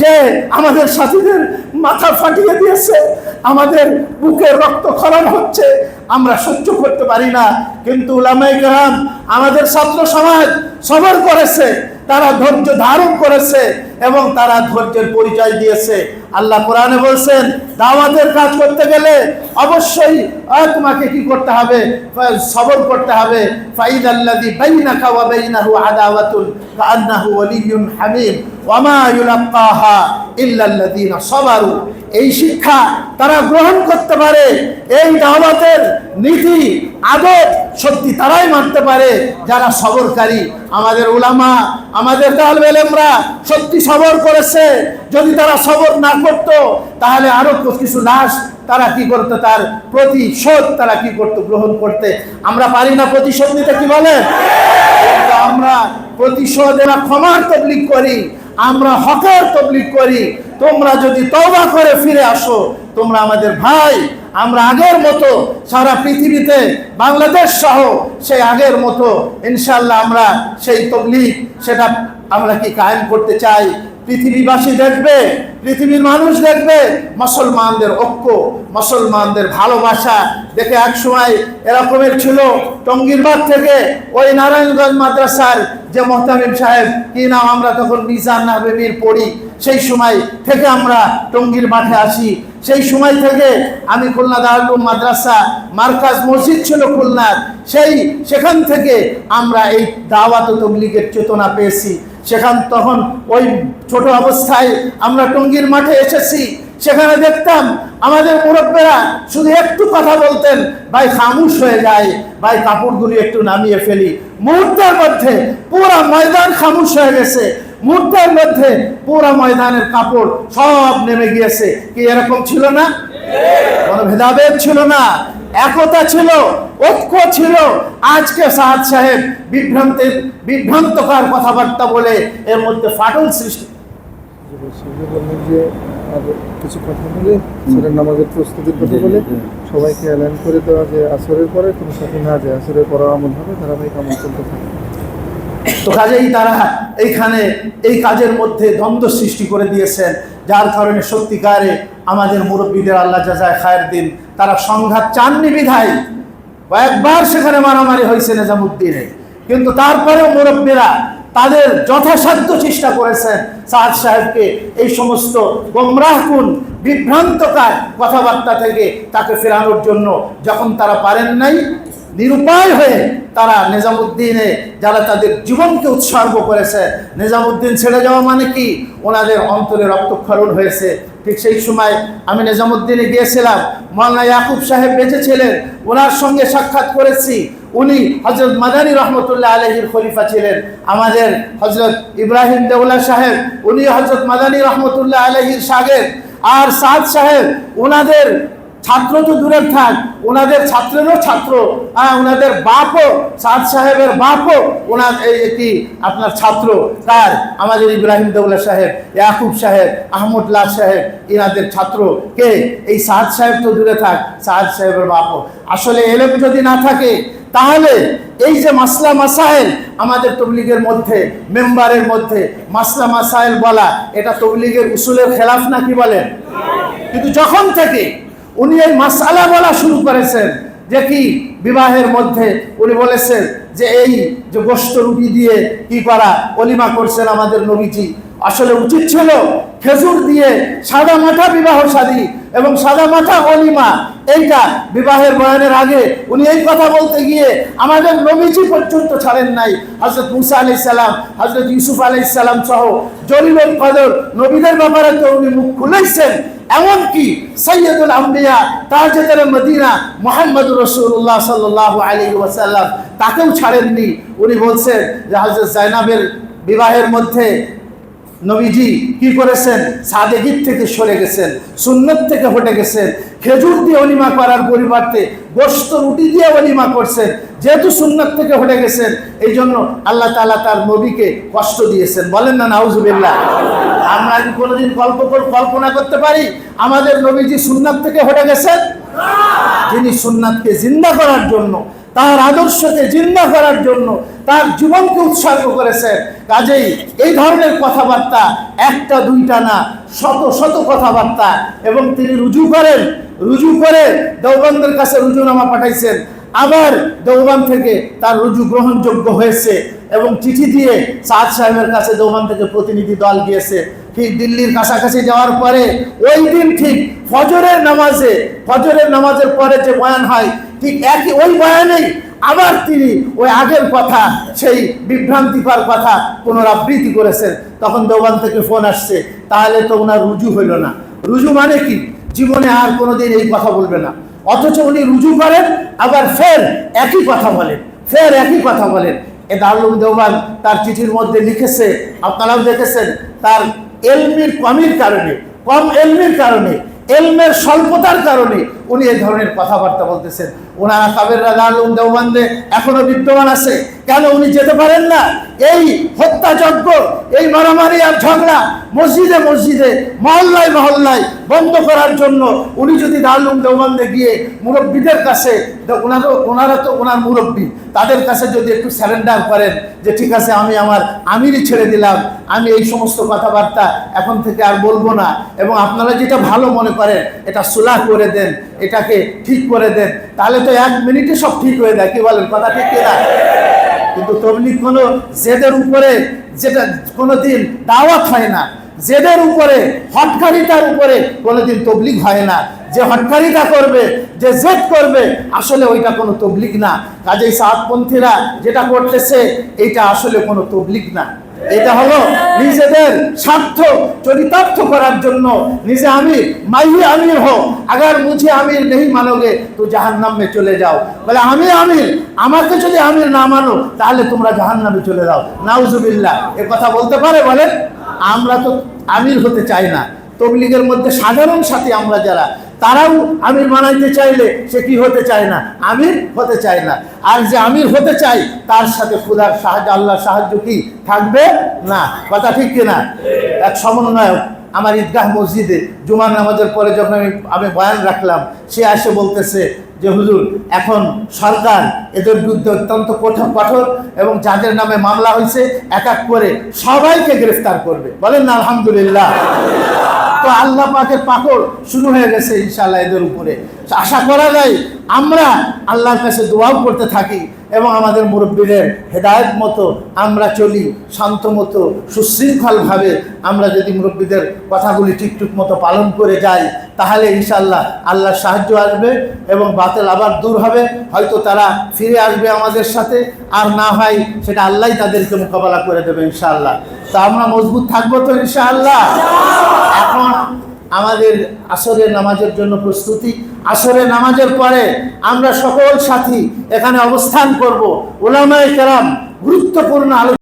যে আমাদের সাথীদের মাথা ফাটিয়ে দিয়েছে, আমাদের বুকের রক্ত খরণ হচ্ছে, আমরা সহ্য করতে পারি না। কিন্তু উলামাই গ্রাম আমাদের ছাত্র সমাজ সবর করেছে। তারা ধৈর্য ধারণ করেছে এবং তারা ধৈর্যের পরিচয় দিয়েছে। আল্লাহ কোরআনে বলছেন, দাওয়াতের কাজ করতে গেলে অবশ্যই তোমাকে কি করতে হবে? সবর করতে হবে। ফাইদ আল্লাযী বাইনাকা ওয়া বাইনাহু আদাওয়াতুন কাআন্নাহু ওয়ালিয়্যুন হামীম। ওয়া মা ইউলাক্কাহা ইল্লা আল্লাযীনা সাবারু। এই শিক্ষা তারা গ্রহণ করতে পারে। এই দাওয়াতের নীতি, আদব সত্যি তারাই মানতে পারে যারা সবরকারী। আমাদের উলামা, আমাদের তালবেলেমরা সত্যি সবর করেছে। যদি তারা সবর না করত, তাহলে আরও কিছু লাশ তারা কি করতো, তার প্রতিশোধ তারা কি করতো, গ্রহণ করতে। আমরা পারি না প্রতিশোধ নিতে, কি বলেন? আমরা প্রতিশোধ এরা ক্ষমার তবলিক করি, আমরা হকের তবলিক করি। তোমরা যদি তওবা করে ফিরে আসো তোমরা আমাদের ভাই। আমরা আগের মতো সারা পৃথিবীতে বাংলাদেশ সহ সেই আগের মতো ইনশাল্লাহ আমরা সেই তবলিক সেটা আমরা কি কায়েম করতে চাই? পৃথিবীবাসী দেখবে, পৃথিবীর মানুষ দেখবে, মুসলমানদের ঐক্য, মুসলমানদের ভালোবাসা। দেখে এক সময় এরকমের ছিল, টঙ্গিরবাগ থেকে ওই নারায়ণগঞ্জ মাদ্রাসার যে মোহতামিম সাহেব, কি নাম আমরা তখন মিজান নাহবেবির পড়ি, সেই সময় থেকে আমরা টঙ্গির মাঠে আসি। সেই সময় থেকে আমি খুলনা দারুল মাদ্রাসা, মার্কাজ মসজিদ ছিল খুলনার। সেই, সেখান থেকে আমরা এই দাওয়াত তবলিগের চেতনা পেয়েছি। সেখান তখন ওই ছোট অবস্থায় আমরা টঙ্গির মাঠে এসেছি। সেখানে দেখতাম আমাদের মুরব্বেরা শুধু একটু কথা বলতেন, ভাই, খামুশ হয়ে যায়। ভাই, কাপড়গুলি একটু নামিয়ে ফেলি। মুহূর্তের মধ্যে পুরা ময়দান খামুশ হয়ে গেছে। মুহূর্তের মধ্যে পুরা ময়দানের কাপড় সব নেমে গিয়েছে। কি এরকম ছিল না? কোনো ভেদাভেদ ছিল না। একতা ছিল ঐক্য ছিল। আজকে সাহাদ সাহেব বিভ্রান্তের বিভ্রান্তকার কথাবার্তা বলে এর মধ্যে ফাটল সৃষ্টি। যে কিছু কথা বলে সেটা নামাজের প্রস্তুতির কথা বলে। সবাইকে অ্যালান করে দেওয়া যে আসরের পরে কোনো সাথে না যায় আসরের পরে আমল হবে ধারাবাহিক আমল চলতে থাকে তো কাজেই তারা এইখানে এই কাজের মধ্যে দ্বন্দ্ব সৃষ্টি করে দিয়েছেন যার কারণে সত্যিকারে আমাদের মুরব্বীদের আল্লাহ জাজায় খায়ের দিন। তারা সংঘাত চাননি বিধায়। কয়েকবার সেখানে মারামারি হয়েছে নিজামুদ্দিনে। কিন্তু তারপরেও মুরব্বীরা তাদের যথাসাধ্য চেষ্টা করেছেন। সাহাদ সাহেবকে এই সমস্ত গোমরাহকুন, বিভ্রান্তকার কথাবার্তা থেকে তাকে ফেরানোর জন্য যখন তারা পারেন নাই, নিরুপায় হয়ে তারা নিজামুদ্দিনে যারা তাদের জীবনকে উৎসর্গ করেছে, নিজামুদ্দিন ছেড়ে যাওয়া মানে কি? ওনাদের অন্তরে রক্তক্ষরণ হয়েছে। ঠিক সেই সময় আমি নিজামুদ্দিনে গিয়েছিলাম। মৌলানা ইয়াকুব সাহেব বেঁচে ছিলেন, ওনার সঙ্গে সাক্ষাৎ করেছি। উনি হজরত মাদানী রহমতুল্লাহ আলহির খলিফা ছিলেন। আমাদের হজরত ইব্রাহিম দেউলা সাহেব, উনি হজরত মাদানী রহমতুল্লাহ আলহির সাগের। আর সাদ সাহেব ওনাদের ছাত্র তো দূরের থাক ওনাদের ছাত্রেরও ছাত্র। হ্যাঁ ওনাদের বাপও, সাদ সাহেবের বাপও ওনার এই কি আপনার ছাত্র। তার আমাদের ইব্রাহিম দৌলা সাহেব, ইয়াকুব সাহেব আহমদুল্লাহ সাহেব, ইনাদের ছাত্র। কে? এই সাদ সাহেব তো দূরে থাক, সাদ সাহেবের বাপও। আসলে এলেম যদি না থাকে, তাহলে এই যে মাসলা মাসাইল আমাদের তবলিগের মধ্যে, মেম্বারের মধ্যে, মাসলা মাসাইল বলা, এটা তবলিগের উসুলের খেলাফ না কি বলেন? কিন্তু যখন থেকে উনি এই মাসালা বলা শুরু করেছেন যে কি বিবাহের মধ্যে উনি বলেছেন যে এই যে গোস্ত রুটি দিয়ে কি করা, অলিমা করছেন আমাদের নবীজি। আসলে উচিত ছিল খেজুর দিয়ে সাদা মাথা বিবাহ শাদী এবং সাদা মাথা অলিমা। এইটা বিবাহের বয়ানের আগে উনি এই কথা বলতে গিয়ে আমাদের নবীজি পর্যন্ত ছাড়েন নাই। হজরত মুসা আলাই সালাম হজরত ইউসুফ আলাই সালাম সহ জলিলুল কদর নবীদের ব্যাপারে তো উনি মুখ খুলেছেন। এমনকি সৈয়দুল আম্বিয়া, তাজেদের মদিনা মোহাম্মদ রসুল্লাহ সাল্লাহ আলী ওয়াসাল্লাম, তাকেও ছাড়েননি। উনি বলছেন যে হজরত জাইনাবের বিবাহের মধ্যে নবীজি কি করেছেন? সাদেগির থেকে সরে গেছেন, সুন্নত থেকে হটে গেছেন। খেজুর দিয়ে অলিমা করার পরিবর্তে গোস্ত রুটি দিয়ে অলিমা করছেন, যেহেতু সুন্নত থেকে হটে গেছেন এই জন্য আল্লাহ তালা তার নবীকে কষ্ট দিয়েছেন। বলেন না, নাউজুবিল্লাহ। আমরা কি কোনোদিন কল্প কল্পনা করতে পারি? আমাদের নবীজি সুন্নাত থেকে হটে গেছেন? যিনি সুন্নাতকে জিন্দা করার জন্য, তার আদর্শকে জিন্দা করার জন্য, তার জীবনকে উৎসর্গ করেছেন। কাজেই এই ধরনের কথাবার্তা একটা, দুইটা না, শত শত কথাবার্তা। এবং তিনি রুজু করেন, রুজু করে দেওবন্দের কাছে রুজুনামা পাঠাইছেন। আবার দেওবান থেকে তার রুজু গ্রহণযোগ্য হয়েছে এবং চিঠি দিয়ে সাদ সাহেবের কাছে দেওবান থেকে প্রতিনিধি দল গিয়েছে। ঠিক দিল্লির কাছাকাছি যাওয়ার পরে ওই দিন ঠিক ফজরের নামাজে, ফজরের নামাজের পরে যে বয়ান হয়, ঠিক একই ওই বয়ানেই আবার তিনি ওই আগের কথা, সেই বিভ্রান্তিকর কথা পুনরাবৃত্তি করেছেন। তখন দেওবান থেকে ফোন আসছে, তাহলে তো ওনার রুজু হইল না। রুজু মানে কি? জীবনে আর কোনোদিন এই কথা বলবে না। অথচ উনি রুজু করেন, আবার ফের একই কথা বলেন, ফের একই কথা বলেন। এ দারুল দেওবান তার চিঠির মধ্যে লিখেছে, আপনারাও দেখেছেন, তার এলমির কমির কারণে, কম এলমির কারণে, এলমের স্বল্পতার কারণে উনি এই ধরনের কথাবার্তা বলতেছেন। ওনারা কাবের দারুল দেওবান্দে এখনও বিদ্যমান আছে। কেন উনি যেতে পারেন না? এই হত্যাযজ্ঞ, এই মারামারি আর ঝগড়া মসজিদে মসজিদে, মহল্লায় মহল্লায় বন্ধ করার জন্য উনি যদি দারুল দেওবান্দে গিয়ে মুরব্বীদের কাছে, তো ওনারা তো ওনার মুরব্বী, তাদের কাছে যদি একটু স্যারেন্ডার করেন যে ঠিক আছে, আমি আমার আমিরই ছেড়ে দিলাম, আমি এই সমস্ত কথাবার্তা এখন থেকে আর বলব না। এবং আপনারা যেটা ভালো মনে করেন, এটা সুলাহ করে দেন, এটাকে ঠিক করে দেন, তাহলে তো এক মিনিটে সব ঠিক হয়ে যায়, কি বলেন, কথা ঠিক কিনা? কিন্তু তবলিক হলো জেদের উপরে যেটা কোনোদিন দাওয়াত হয় না, জেদের উপরে, হটকারিতার উপরে কোনোদিন তবলিক হয় না। যে হটকারিতা করবে, যে জেদ করবে, আসলে ওইটা কোনো তবলিগ না। কাজেই সাতপন্থীরা যেটা করতেছে, এইটা আসলে কোনো তবলিক না। এটা হলো নিজেদের স্বার্থ চরিতার্থ করার জন্য। নিজে আমির মাহি আমির হো আগার মুঝে আমির নেই মানোগে তো জাহান নামে চলে যাও। বলে আমি আমির, আমাকে যদি আমির না মানো, তাহলে তোমরা জাহান নামে চলে যাও। নাউজুবিল্লাহ। এ কথা বলতে পারে, বলেন? আমরা তো আমির হতে চাই না। তবলিগের মধ্যে সাধারণ সাথী আমরা যারা তারাও আমির বানাইতে চাইলে সে কি হতে চায় না? আমির হতে চায় না। আর যে আমির হতে চাই, তার সাথে খুদার সাহায্য, আল্লাহর সাহায্য কি থাকবে? না। কথা ঠিক কিনা? এক সমন্বয়ক আমার ঈদগাহ মসজিদে জুমার নামাজের পরে যখন আমি আমি বয়ান রাখলাম, সে আসে বলতেছে যে, হুজুর, এখন সরকার এদের বিরুদ্ধে অত্যন্ত কঠোর কঠোর এবং যাদের নামে মামলা হয়েছে, এক এক করে সবাইকে গ্রেফতার করবে। বলেন না, আলহামদুলিল্লাহ। তো আল্লাহ পাকের পাকড় শুরু হয়ে গেছে ইনশাআল্লাহ এদের উপরে। আশা করা যায় আমরা আল্লাহর কাছে দোয়াও করতে থাকি এবং আমাদের মুরব্বীদের হেদায়ত মতো আমরা চলি, শান্ত মতো, সুশৃঙ্খলভাবে আমরা যদি মুরব্বীদের কথাগুলি ঠিকঠুক মতো পালন করে যাই, তাহলে ইনশাল্লাহ আল্লাহর সাহায্য আসবে এবং বাতিল আবার দূর হবে। হয়তো তারা ফিরে আসবে আমাদের সাথে, আর না হয় সেটা আল্লাহই তাদেরকে মোকাবেলা করে দেবে ইনশাআল্লাহ। তা আমরা মজবুত থাকব তো ইনশাআল্লাহ? এখন আমাদের আসরের নামাজের জন্য প্রস্তুতি। আসরের নামাজের পরে আমরা সকল সাথী এখানে অবস্থান করব। ওলামায় কেরাম, গুরুত্বপূর্ণ আলোচনা